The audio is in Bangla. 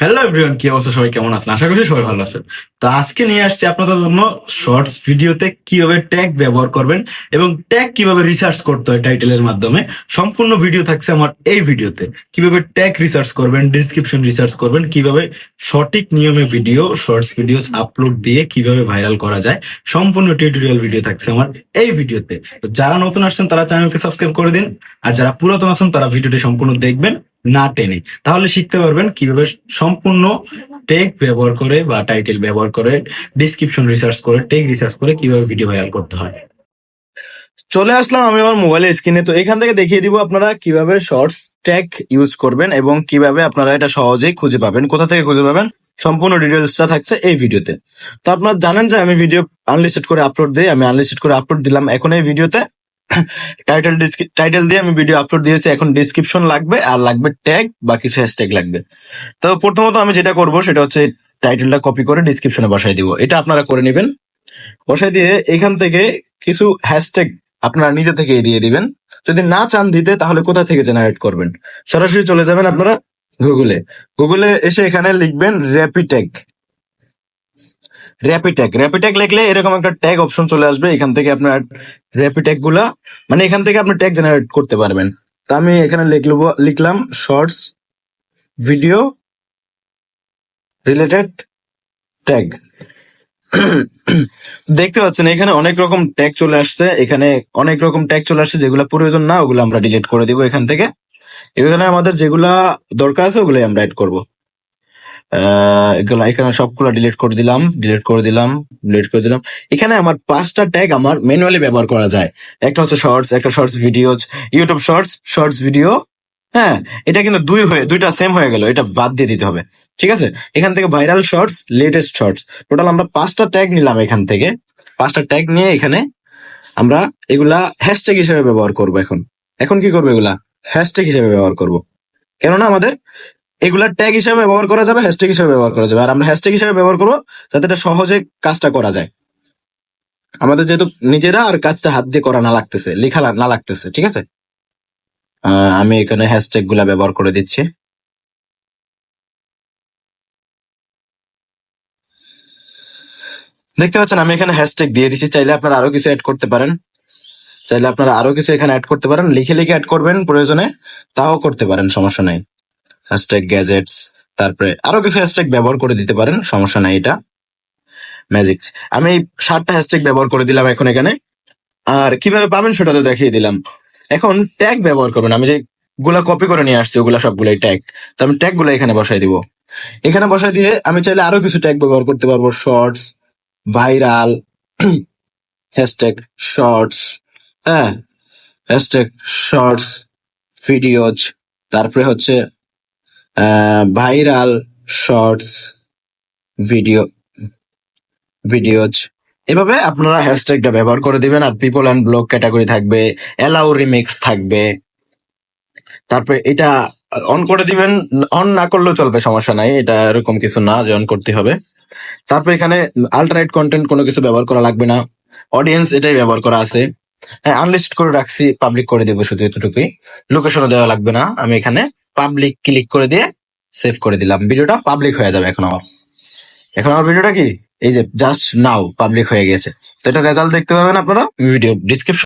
হ্যালো এভরিওয়ান কি অবস্থা? সবাই কেমন আছেন? আশা করছি সবাই ভালো আছেন। তো আজকে নিয়ে আসছি আপনাদের জন্য শর্টস ভিডিওতে কীভাবে ট্যাগ ব্যবহার করবেন এবং ট্যাগ কীভাবে রিসার্চ করতে হয় টাইটেলের মাধ্যমে। সম্পূর্ণ ভিডিও থাকছে আমার এই ভিডিওতে কীভাবে ট্যাগ রিসার্চ করবেন ডিসক্রিপশন রিসার্চ করবেন, কীভাবে সঠিক নিয়মে ভিডিও শর্টস ভিডিও আপলোড দিয়ে কীভাবে ভাইরাল করা যায়। সম্পূর্ণ টিউটোরিয়াল ভিডিও থাকছে আমার এই ভিডিওতে যারা নতুন আসছেন, তারা চ্যানেলকে সাবস্ক্রাইব করে দিন। আর যারা পুরাতন আছেন, তারা ভিডিওটি সম্পূর্ণ দেখবেন। না টেনে। তাহলে শিখতে পারবেন কীভাবে সম্পূর্ণ টেক ব্যবহার করে বা টাইটেল ব্যবহার করে ডিসক্রিপশন রিসার্চ করে, টেক রিসার্চ করে কীভাবে ভিডিও ভাইরাল করতে হয়। চলে আসলাম আমি আমার মোবাইলের স্ক্রিনে তো এখান থেকে দেখিয়ে দিব আপনারা কীভাবে শর্টস ট্যাগ ইউজ করবেন এবং কীভাবে আপনারা এটা সহজেই খুঁজে পাবেন, কোথা থেকে খুঁজে পাবেন, সম্পূর্ণ ডিটেলসটা থাকছে এই ভিডিওতে তো আপনারা জানেন যে আমি ভিডিও আনলিস্টেড করে আপলোড দিই, আমি আনলিস্টেড করে আপলোড দিলাম, এখন এই ভিডিওতে টাইটেল টাইটেল দিয়ে আমি ভিডিও আপলোড দিয়েছি, এখন ডিসক্রিপশন লাগবে আর লাগবে ট্যাগ বা কিছু হ্যাশট্যাগ লাগবে। তো প্রথমত আমি যেটা করব সেটা হচ্ছে টাইটেলটা কপি করে ডিসক্রিপশনে বসাই দিব। এটা আপনারা করে নেবেন। বসাই দিয়ে এখান থেকে কিছু হ্যাশট্যাগ আপনারা নিজে থেকেই দিয়ে দিবেন। যদি না চান দিতে, তাহলে কোথা থেকে জেনারেট করবেন? সরাসরি চলে যাবেন আপনারা গুগলে গুগলে এসে এখানে লিখবেন র্যাপিট্যাগ র্যাপিট্যাগ র্যাপিট্যাগ লিখলে এরকম একটা ট্যাগ অপশন চলে আসবে, এখান থেকে আপনার র্যাপিট্যাগগুলা মানে এখান থেকে আপনি ট্যাগ জেনারেট করতে পারবেন। তা আমি এখানে লিখলব, লিখলাম শর্টস ভিডিও রিলেটেড ট্যাগ দেখতে পাচ্ছেন, এখানে অনেক রকম ট্যাগ চলে আসছে, এখানে অনেক রকম ট্যাগ চলে আসছে, যেগুলো প্রয়োজন না, ওগুলো আমরা ডিলিট করে দিব এখান থেকে। এখানে আমাদের যেগুলা দরকার আছে, ওগুলোই আমরা অ্যাড করব। এখানে সবগুলা ডিলিট করে দিলাম ডিলিট করে দিলাম ডিলিট করে দিলাম। এখানে আমার পাঁচটা ট্যাগ আমার ম্যানুয়ালি ব্যবহার করা যায়। একটা হচ্ছে শর্টস একটা shorts videos YouTube shorts shorts video হ্যাঁ? এটা কিন্তু দুই হয়ে, দুইটা সেম হয়ে গেল, এটা বাদ দিয়ে দিতে হবে। ঠিক আছে? এখান থেকে viral shorts latest shorts total আমরা পাঁচটা ট্যাগ নিলাম এখান থেকে। পাঁচটা ট্যাগ নিয়ে এখানে আমরা এগুলা হ্যাশট্যাগ হিসেবে ব্যবহার করব এখন। এখন কি করব এগুলা? হ্যাশট্যাগ হিসেবে ব্যবহার করব। কেননা আমাদের এগুলা ট্যাগ হিসেবে ব্যবহার করা যাবে হ্যাশট্যাগ হিসেবে ব্যবহার করা যাবে। আর আমরা হ্যাশট্যাগ হিসেবে ব্যবহার করব যাতে এটা সহজে কাজটা করা যায়। আমাদের যেহেতু নিজেরা আর কাজটা হাত দিয়ে করা না লাগতেছে, লেখা না লাগতেছে, ঠিক আছে? আমি এখানে হ্যাশট্যাগগুলা ব্যবহার করে দিচ্ছি। দেখতে পাচ্ছেন, আমি এখানে হ্যাশট্যাগ দিয়ে দিচ্ছি চাইলে আপনারা আরও কিছু অ্যাড করতে পারেন। চাইলে আপনারা আরও কিছু এখানে অ্যাড করতে পারেন। লিখে লিখে অ্যাড করবেন প্রয়োজনে, তাও করতে পারেন, সমস্যা নাই। হ্যাশট্যাগ গ্যাজেটস তারপরে আরও কিছু হ্যাশট্যাগ ব্যবহার করে দিতে পারেন, সমস্যা নাই এটা। ম্যাজিক আমি সাতটা হ্যাশট্যাগ ব্যবহার করে দিলাম এখন এখানে। আর কীভাবে পাবেন সেটা তো দেখিয়ে দিলাম। এখন ট্যাগ ব্যবহার করবেন আমি যে গুলা কপি করে নিয়ে আসছি, ওগুলা সবগুলাই ট্যাগ তো আমি ট্যাগগুলো এখানে বসাই দিব। এখানে বসাই দিয়ে আমি চাইলে আরও কিছু ট্যাগ ব্যবহার করতে পারব। শর্টস ভাইরাল হ্যাশট্যাগ শর্টস হ্যাঁ হ্যাশট্যাগ শর্টস ভিডিওজ তারপরে হচ্ছে ভাইরাল শর্টস ভিডিও ভিডিওজ এভাবে আপনারা হ্যাশট্যাগটা ব্যবহার করে দিবেন আর পিপল অ্যান্ড ব্লগ ক্যাটাগরি থাকবে অ্যালাউ রিমিক্স থাকবে। তারপরে এটা অন করে দিবেন অন না করলেও চলবে, সমস্যা নাই, এটা এরকম কিছু না যে অন করতে হবে। তারপর এখানে আল্টারনেট কন্টেন্ট কোনো কিছু ব্যবহার করা লাগবে না। অডিয়েন্স এটাই ব্যবহার করা আছে। হ্যাঁ আনলিস্ট করে রাখছি পাবলিক করে দেবো শুধু এতটুকুই। লোকেশনও দেওয়া লাগবে না, আমি এখানে পাবলিক ক্লিক করে দিয়ে সেভ করে দিলাম। ভিডিওটা পাবলিক হয়ে যাবে এখন আমার। এখন আমার ভিডিওটা কি? এই যে জাস্ট নাও পাবলিক হয়ে গেছে। তো এটা রেজাল্ট দেখতে পাবেন আপনারা। Video description